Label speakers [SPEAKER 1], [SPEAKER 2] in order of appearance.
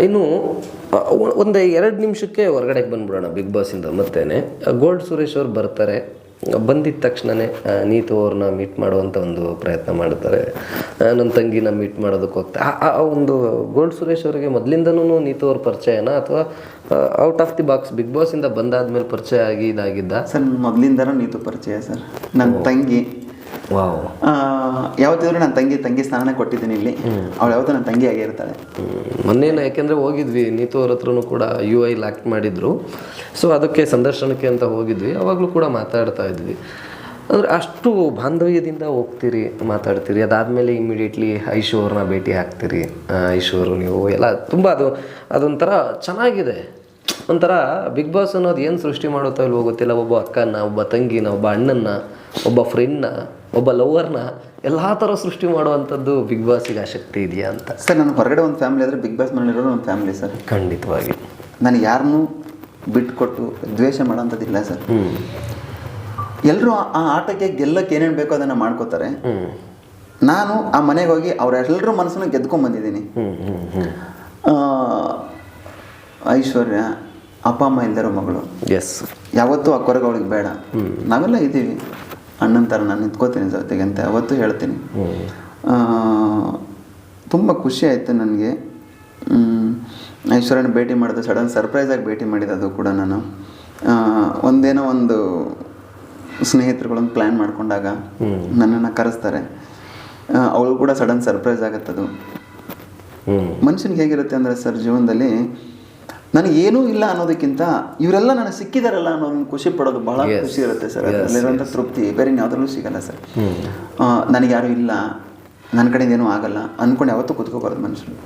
[SPEAKER 1] ಇನ್ನು ಒಂದು ಎರಡು ನಿಮಿಷಕ್ಕೆ ಹೊರಗಡೆಗೆ ಬಂದ್ಬಿಡೋಣ ಬಿಗ್ ಬಾಸಿಂದ ಮತ್ತೇನೆ. ಗೋಲ್ಡ್ ಸುರೇಶ್ ಅವ್ರು ಬರ್ತಾರೆ. ಬಂದಿದ್ದ ತಕ್ಷಣನೇ ನೀತು ಅವ್ರನ್ನ ಮೀಟ್ ಮಾಡುವಂಥ ಒಂದು ಪ್ರಯತ್ನ ಮಾಡ್ತಾರೆ. ನನ್ನ ತಂಗಿನ ಮೀಟ್ ಮಾಡೋದಕ್ಕೆ ಹೋಗ್ತಾರೆ ಆ- ಒಂದು ಗೋಲ್ಡ್ ಸುರೇಶ್ ಅವರಿಗೆ ಮೊದಲಿಂದನೂ ನೀತು ಅವ್ರ ಪರಿಚಯನ? ಅಥವಾ out of the box big ಬಾಸಿಂದ ಬಂದಾದ್ಮೇಲೆ ಪರಿಚಯ ಆಗಿ ಇದಾಗಿದ್ದ?
[SPEAKER 2] ಸರ್ ಮೊದಲಿಂದನೂ ನೀತು ಪರಿಚಯ ಸರ್. ನನ್ನ ತಂಗಿ. ಯಾವತ್ತಿದ್ರು ನನ್ನ ತಂಗಿ ತಂಗಿ ಸ್ನಾನ ಕೊಟ್ಟಿದ್ದೀನಿ ಇಲ್ಲಿ. ಅವಳು ಯಾವತ್ತೂ ನನ್ನ ತಂಗಿ ಆಗಿರ್ತಾಳೆ.
[SPEAKER 1] ಮೊನ್ನೇನು ಯಾಕೆಂದರೆ ಹೋಗಿದ್ವಿ ನೀತು ಅವ್ರ ಹತ್ರನು ಕೂಡ ಯು ಐ ಲಾಕ್ ಮಾಡಿದ್ರು. ಸೊ ಅದಕ್ಕೆ ಸಂದರ್ಶನಕ್ಕೆ ಅಂತ ಹೋಗಿದ್ವಿ. ಅವಾಗಲೂ ಕೂಡ ಮಾತಾಡ್ತಾ ಇದ್ವಿ. ಅಂದರೆ ಅಷ್ಟು ಬಾಂಧವ್ಯದಿಂದ ಹೋಗ್ತೀರಿ ಮಾತಾಡ್ತೀರಿ. ಅದಾದಮೇಲೆ ಇಮಿಡಿಯೇಟ್ಲಿ ಐಶು ಅವ್ರನ್ನ ಭೇಟಿ ಆಗ್ತೀರಿ. ಐಶು ಅವರು ನೀವು. ಎಲ್ಲ ತುಂಬ ಅದು ಅದೊಂಥರ ಚೆನ್ನಾಗಿದೆ. ಒಂಥರ ಬಿಗ್ ಬಾಸ್ ಅನ್ನೋದು ಏನು ಸೃಷ್ಟಿ ಮಾಡುತ್ತೋ ಇಲ್ವೋ ಗೊತ್ತಿಲ್ಲ. ಒಬ್ಬ ಅಕ್ಕನ ಒಬ್ಬ ತಂಗಿನ ಒಬ್ಬ ಅಣ್ಣನ ಒಬ್ಬ ಫ್ರೆಂಡ್ನ ಒಬ್ಬ ಲವರ್ನ ಎಲ್ಲ ಥರ ಸೃಷ್ಟಿ ಮಾಡುವಂಥದ್ದು ಬಿಗ್ ಬಾಸಿಗೆ ಆಸಕ್ತಿ ಇದೆಯಾ ಅಂತ.
[SPEAKER 2] ಸರ್ ನಾನು ಹೊರಗಡೆ ಒಂದು ಫ್ಯಾಮಿಲಿ ಆದರೆ ಬಿಗ್ ಬಾಸ್ ಮನೇಲಿರೋರು ಒಂದು ಫ್ಯಾಮಿಲಿ ಸರ್.
[SPEAKER 1] ಖಂಡಿತವಾಗಿ.
[SPEAKER 2] ನಾನು ಯಾರನ್ನೂ ಬಿಟ್ಕೊಟ್ಟು ದ್ವೇಷ ಮಾಡೋಂಥದ್ದಿಲ್ಲ ಸರ್. ಎಲ್ಲರೂ ಆ ಆಟಕ್ಕೆ ಗೆಲ್ಲಕ್ಕೆ ಏನೇನು ಬೇಕೋ ಅದನ್ನು ಮಾಡ್ಕೋತಾರೆ. ನಾನು ಆ ಮನೆಗೆ ಹೋಗಿ ಅವರೆಲ್ಲರ ಮನಸ್ಸನ್ನು ಗೆದ್ಕೊಂಡ್ ಬಂದಿದ್ದೀನಿ
[SPEAKER 1] ಹ್ಮ್ ಹ್ಮ್ ಹ್ಮ್.
[SPEAKER 2] ಆ, ಐಶ್ವರ್ಯ ಅಪ್ಪ ಅಮ್ಮ ಇಲ್ದಿರೋ ಮಗಳು.
[SPEAKER 1] ಎಸ್
[SPEAKER 2] ಯಾವತ್ತೂ ಆ ಕೊರಗ ಅವಳಿಗೆ ಬೇಡ ನಾವೆಲ್ಲ ಇದ್ದೀವಿ. ಅಣ್ಣನ ಥರ ನಾನು ನಿಂತ್ಕೋತೀನಿ ಜೊತೆಗೆ ಅಂತ ಅವತ್ತು ಹೇಳ್ತೀನಿ. ತುಂಬ ಖುಷಿ ಆಯಿತು ನನಗೆ. ಐಶ್ವರ್ಯನ ಭೇಟಿ ಮಾಡಿದ ಸಡನ್ ಸರ್ಪ್ರೈಸಾಗಿ ಭೇಟಿ ಮಾಡಿದ್ದು ಕೂಡ ನಾನು. ಒಂದೇನೋ ಒಂದು ಸ್ನೇಹಿತರುಗಳೊಂದು ಪ್ಲ್ಯಾನ್ ಮಾಡ್ಕೊಂಡಾಗ ನನ್ನನ್ನು ಕರೆಸ್ತಾರೆ. ಅವಳು ಕೂಡ ಸಡನ್ ಸರ್ಪ್ರೈಸ್ ಆಗುತ್ತದು. ಮನುಷ್ಯನಿಗೆ ಹೇಗಿರುತ್ತೆ ಅಂದರೆ ಸರ್ ಜೀವನದಲ್ಲಿ ನನಗೆ ಏನೂ ಇಲ್ಲ ಅನ್ನೋದಕ್ಕಿಂತ ಇವರೆಲ್ಲ ನನಗೆ ಸಿಕ್ಕಿದಾರಲ್ಲ ಅನ್ನೋದನ್ನ ಖುಷಿ ಪಡೋದು ಬಹಳ ಖುಷಿ ಇರುತ್ತೆ ಸರ್. ಅದರಲ್ಲಿರುವಂಥ ತೃಪ್ತಿ ಬೇರೆ ಯಾವುದ್ರಲ್ಲೂ ಸಿಗಲ್ಲ ಸರ್. ನನಗೆ ಯಾರೂ ಇಲ್ಲ. ನನ್ನ ಕಡೆಯಿಂದ ಏನೂ ಆಗಲ್ಲ. ಅಂದ್ಕೊಂಡು ಯಾವತ್ತೂ ಕೂತ್ಕೋಬಾರ್ದು ಮನುಷ್ಯರು.